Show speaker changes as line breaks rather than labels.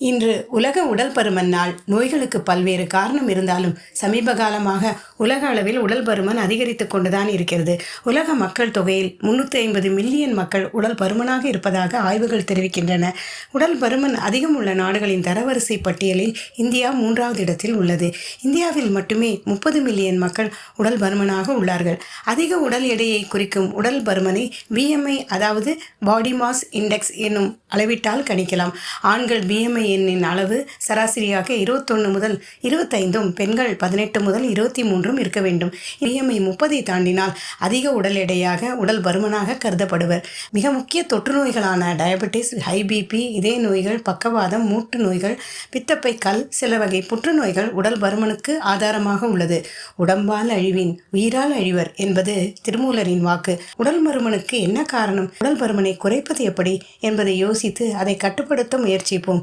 இன்று உலக உடல் பருமன் நாள். நோய்களுக்கு பல்வேறு காரணம் இருந்தாலும் சமீப காலமாக உலக அளவில் உடல் பருமன் அதிகரித்து கொண்டுதான் இருக்கிறது. உலக மக்கள் தொகையில் முன்னூற்றி ஐம்பது மில்லியன் மக்கள் உடல் பருமனாக இருப்பதாக ஆய்வுகள் தெரிவிக்கின்றன. உடல் பருமன் அதிகம் உள்ள நாடுகளின் தரவரிசை பட்டியலில் இந்தியா மூன்றாவது இடத்தில் உள்ளது. இந்தியாவில் மட்டுமே முப்பது மில்லியன் மக்கள் உடல் பருமனாக உள்ளார்கள். அதிக உடல் எடையை குறிக்கும் உடல் பருமனை பிஎம்ஐ அதாவது பாடி மாஸ் இண்டெக்ஸ் என்னும் அளவிட்டால் கணிக்கலாம். ஆண்கள் பிஎம்ஐ எண்ணின் அளவு சராசரியாக இருபத்தொன்று முதல் இருபத்தைந்தும் பெண்கள் பதினெட்டு முதல் இருபத்தி மூன்றும் இருக்க வேண்டும். இஎம்ஐ முப்பதை தாண்டினால் அதிக உடல் எடையாக உடல் பருமனாக கருதப்படுவர். மிக முக்கிய தொற்று நோய்களான டயபெட்டிஸ் ஹை பிபி இதய நோய்கள் பக்கவாதம் மூட்டு நோய்கள் பித்தப்பை கல் சில வகை புற்றுநோய்கள் உடல் பருமனுக்கு ஆதாரமாக உள்ளது. உடம்பால் அழிவின் உயிரால் அழிவர் என்பது திருமூலரின் வாக்கு. உடல் பருமனுக்கு என்ன காரணம்? உடல் பருமனை குறைப்பது எப்படி? என்பதை யோசித்து அதை கட்டுப்படுத்த முயற்சிப்போம்.